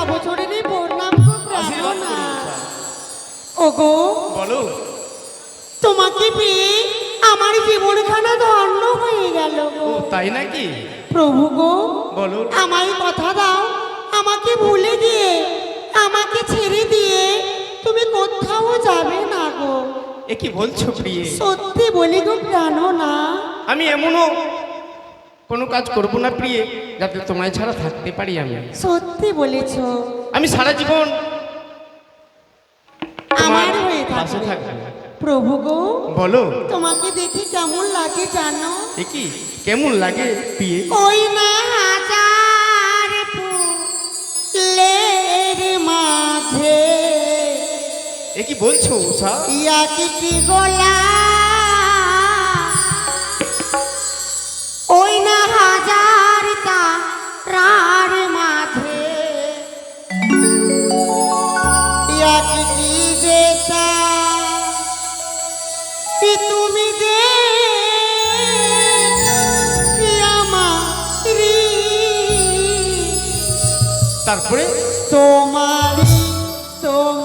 বছরেরই প্রণাম গো প্রার্থনা। ওগো বলো। তোমাকে পেয়ে আমার জীবনখানা ধন্য হয়ে গেল গো। তাই নাকি? প্রভু গো বলো। আমায় কথা দাও আমাকে ভুলে দিয়ে আমাকে ছেড়ে দিয়ে তুমি কোথাও যাবে না গো। এ কি বলছো প্রিয়ে? সত্যি বলি গো প্রাণ না। আমি এমনও কোনো কাজ করব না প্রিয়ে যাতে তোমায় ছাড়া থাকতে পারি আমি। সত্যি বলেছ। আমি সারা জীবন আমার হয়ে পাশে থাকবে। প্রভু গো বলো। তোমাকে দেখে কেমন লাগে জানো? কি? কেমন লাগে প্রিয়ে? ওই না হাজার ফুলের মাঝে। এ কি বলছো উষা ইয়াকি গোলা তারপরে তোমারি তোমারি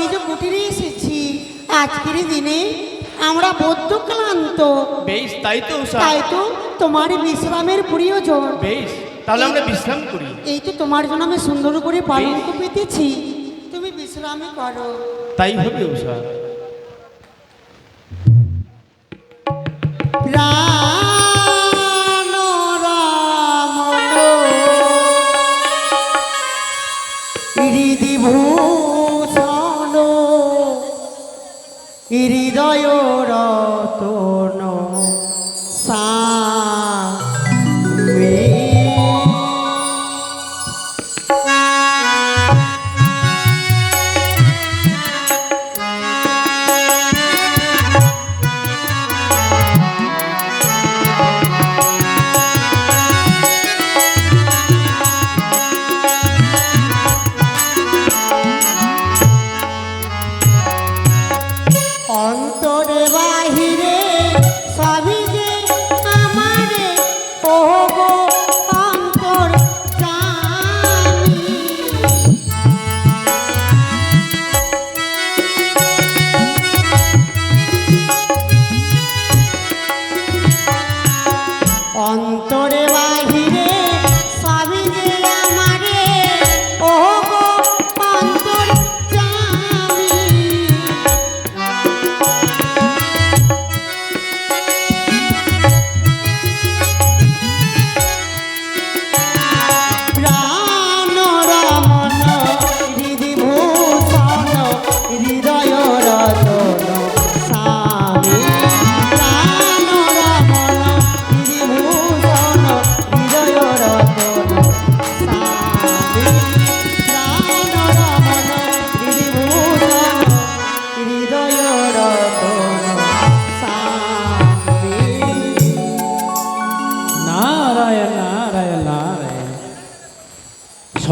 নিজ কুটিরে এসেছি। আজকের দিনে আমরা বদ্ধ ক্লান্ত। বেশ তাই তো তাই তো তোমার বিশ্রামের প্রয়োজন বেশ তাহলে আমরা বিশ্রাম করি। এই তো তোমার জন্য আমি সুন্দর করে পালন পেতেছি। তুমি বিশ্রামই করো। তাই হবে উষা প্রাণ হৃদয় রতন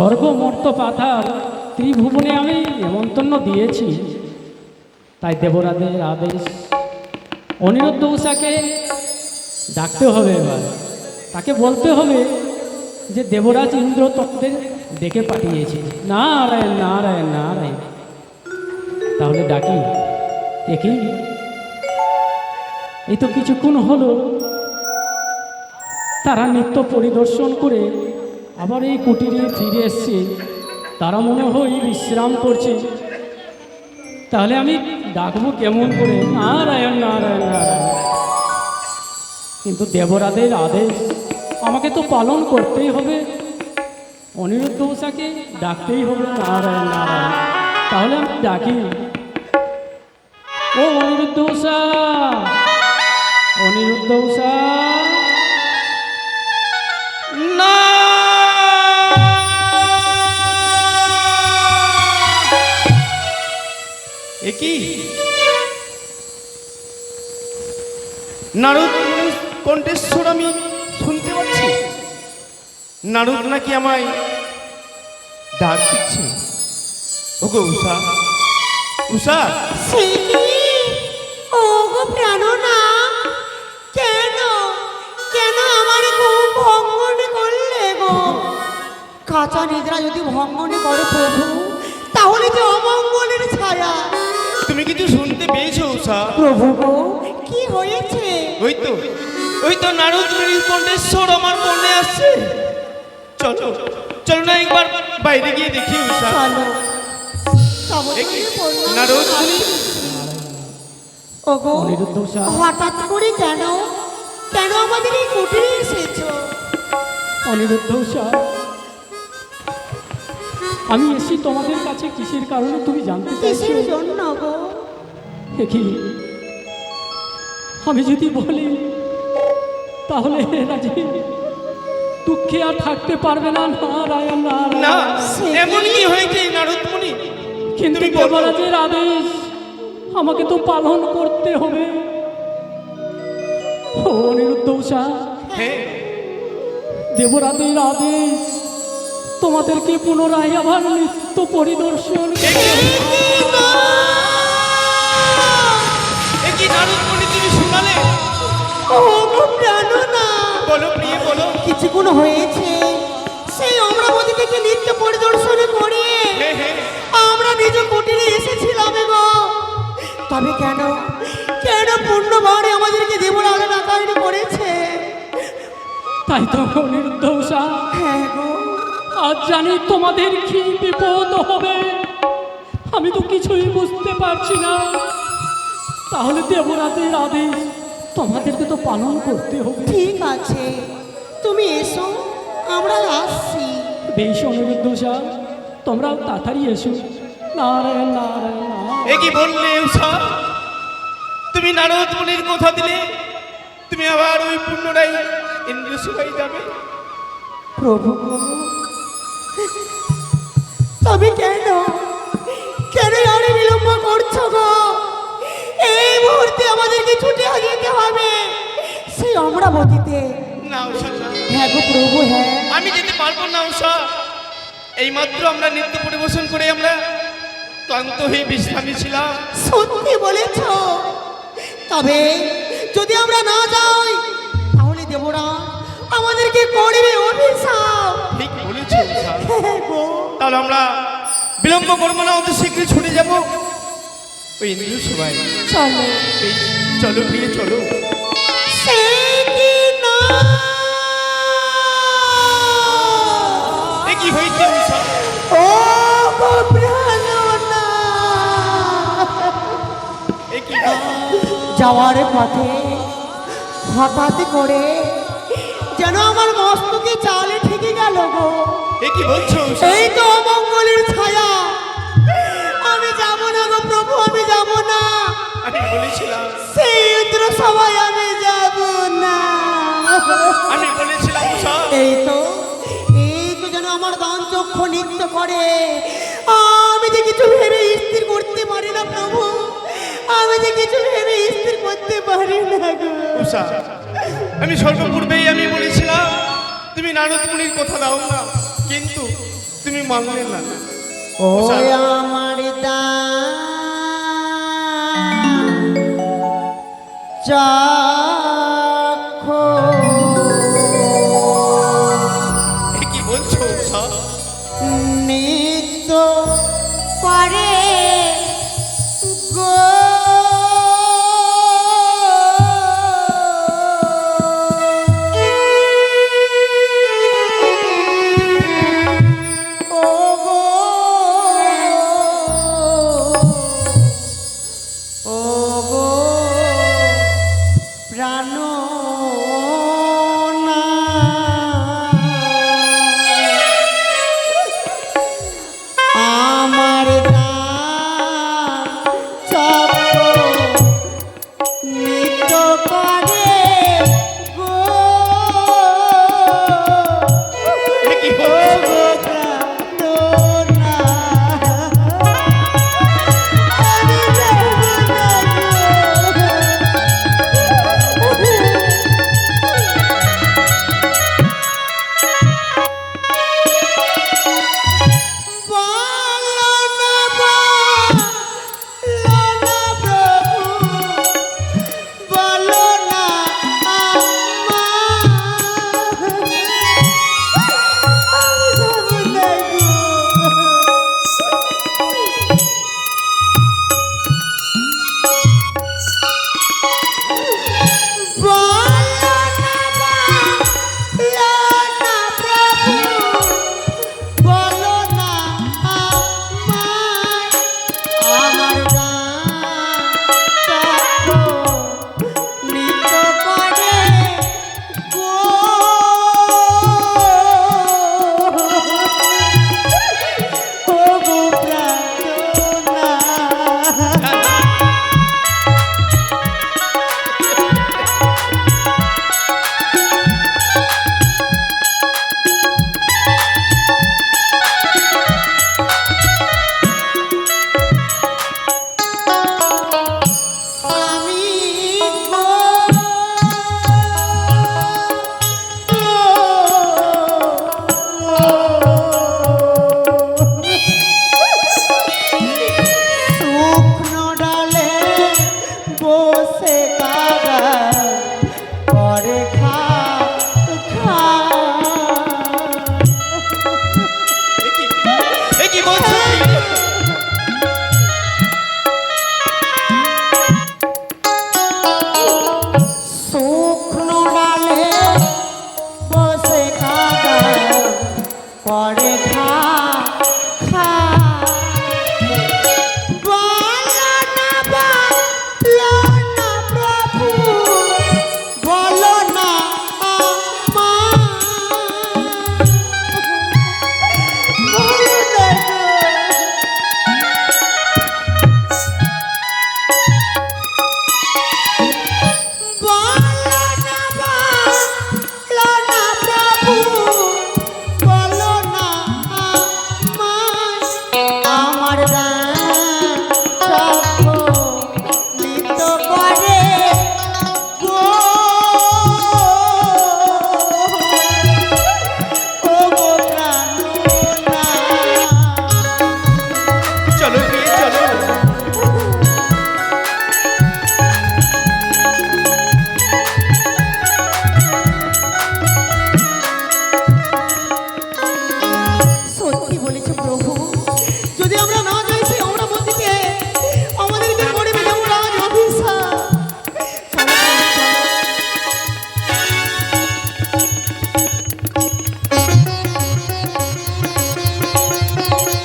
সমস্ত পাথার ত্রিভুবনে আমি নেমন্তন্ন দিয়েছি। তাই দেবরাজের আদেশ, অনিরুদ্ধ উষাকে ডাকতে হবে এবার। তাকে বলতে হবে যে দেবরাজ ইন্দ্র তত্ত্বের ডেকে পাঠিয়েছে। নারায়ণ নারায়ণ নারায়ণ। তাহলে ডাকি, দেখি। এই তো কিছুক্ষণ হলো। তারা নিত্য পরিদর্শন করে আবার এই কুটিরে ফিরে এসছে। তারা মনে হয় বিশ্রাম করছে। তাহলে আমি ডাকবো কেমন করে? নারায়ণ নারায়ণ নারায়ণ। কিন্তু দেবরাদের আদেশ আমাকে তো পালন করতেই হবে। অনিরুদ্ধ উষাকে ডাকতেই হবে নারায়ণ নারায়ণ। তাহলে আমি ডাকি। ও অনিরুদ্ধ উষা অনিরুদ্ধ উষা নারদ কণ্ঠেশ্বর আমি শুনতে পাচ্ছি? নারদ নাকি আমায় ডাক দিচ্ছে? উষা উষা কেন কেন আমার করলে গো? কাঁচা নিদ্রা যদি ভঙ্গনে করে প্রভু, তাহলে যে অমঙ্গলের ছায়া তুমি কিছু শুনতে পেয়েছ উষা প্রভু গো কি হয়েছে? ওই তো ওই তো নারদ মুনির কণ্ঠেশ্বর আমার মনে আসছে। চলো চলো না একবার বাইরে গিয়ে দেখি উষা? নারদ ওগো হঠাৎ করে কেন? কেন আমাদের এই কুটিরে এসেছ? অনিরুদ্ধ উষা আমি এসি তোমাদের কাছে কিসের কারণে তুমি জানতে চাইছো? কিসের জন্য গো? দেখি আমি যদি বলি তাহলে এরা যে দুঃখে আর থাকতে পারবে না নারায়ণ না নারায়ণ। এমন কি হয়েছে নারদ মুনি কিন্তু তুমি দেবরাজের আদেশ আমাকে তো পালন করতে হবে। ও অনিরুদ্ধ উষা হ্যাঁ। দেবরাজের আদেশ তোমাদেরকে পুনরায় আবার নিত্য পরিদর্শন কিছুক্ষণ হয়েছে। সেই অমরাবতী থেকে নিত্য পরিদর্শন করে আমরা নিজ কুটিরে এসেছিলাম গো। তবে কেন? কেন পূর্ণবারে আমাদেরকে ডাকাইনি করেছে? তাই তো অনিরুদ্ধ উষা হ্যাঁ গো। আজ জানি তোমাদের কি বিপদ হবে। আমি তো কিছুই বুঝতে পারছি না। তাহলে দেবরাজের আদেশ তোমাদেরকে তো পালন করতে হবে। ঠিক আছে তুমি এসো আমরা আসছি। বেশ অনিরুদ্ধ উষা তোমরাও তাড়াতাড়ি এসো। নারায়ণ নারায়ণ। এ কি বললে উষা তুমি নারদ মুনির কথা দিলে তুমি আবার ওই পুনরায় ইন্দ্র যাবে? প্রভু। তবে কেন? কেন আর বিলম্ব করছ গো? এই মুহূর্তে আমাদেরকে ছুটে যেতে হবে। সেই অমরাবতীতে। না উষা হ্যাঁ গো প্রভু হ্যাঁ। আমি যেতে পারব না উষা এইমাত্র আমরা নৃত্য পরিবেশন করে আমরা ক্লান্ত হয়ে বিশ্রামে ছিলাম। সত্যি বলেছ। তবে যদি আমরা না যাই তাহলে দেবরা আমাদেরকে করবে অভিশাপ। ঠিক তাহলে আমরা বিলম্ব করব না অত শীঘ্রই ছুটে যাব। ওই ইন্দ্র সভায় চলো। চলো প্রিয় চলো। কি হয়েছে ও যাওয়ার পথে হঠাৎ করে যেন আমার মস্তকে চালে ঠেকে গেল গো? এ কি বলছো? এই তো অমঙ্গলের ছায়া। আমি যাব না গো প্রভু আমি যাব না। আমি বলেছিলাম। সেই ইন্দ্র সবাই আমি যাব না। আমি বলেছিলাম এই তো এই তো যেন আমার দান চক্ষু নৃত্য করে। আমি যে কিছু ভেবে স্থির করতে পারি না প্রভু আমি যে কিছু ভেবে স্থির করতে পারি না গো। আমি সর্বপূর্বেই আমি বলেছিলাম তুমি নারদ মুনির কথা দাও না কিন্তু তুমি মানলে না। ও আমার দা চাখো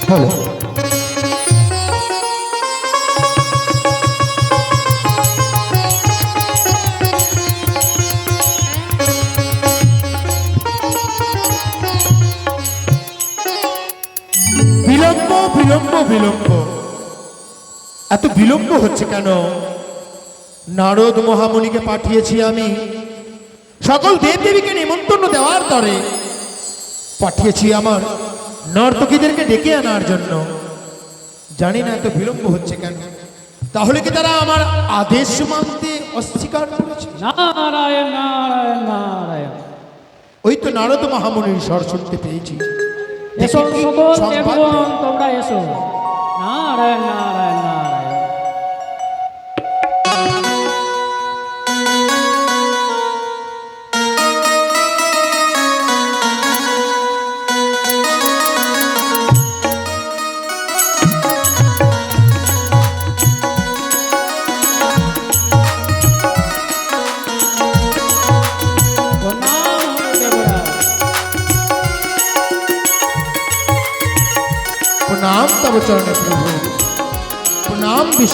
বিলম্ব বিলম্ব বিলম্ব। এত বিলম্ব হচ্ছে কেন? নারদ মহামুনিকে পাঠিয়েছি আমি। সকল দেবদেবীকে নিমন্ত্রণ দেওয়ার তরে পাঠিয়েছি আমার নর্তকীদেরকে ডেকে আনার জন্য। জানি না এত বিলম্ব হচ্ছে কেন। তাহলে কি তারা আমার আদেশ মানতে অস্বীকার করেছে? নারায়ণ নারায়ণ নারায়ণ। ওই তো নারদ মহামুনির স্বর শুনতে পেয়েছি। এসো সকল তোমরা এসো। নারায়ণ নারায়ণ নারায়ণ।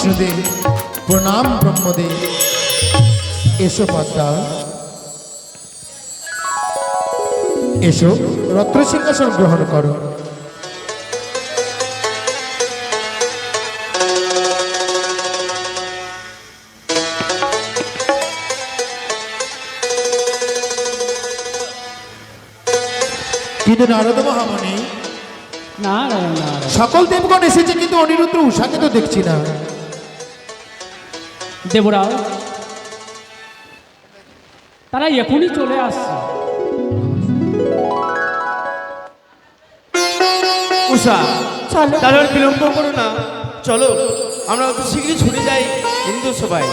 বিষ্ণুদেব প্রণাম ব্রহ্মদেব। এসো পদ্মা। এসো রত্ন সিংহাসন গ্রহণ করো। কিন্তু নারদ মহামণি সকল দেবগণ এসেছে কিন্তু অনিরুদ্ধ উষাকে তো দেখছি না। দেবরাজ তারা এখনই চলে আসছে। উষা চলো। তাহলে বিলম্ব করো না। চলো আমরা অত শীঘ্রই ছুটে যাই হিন্দু সবাই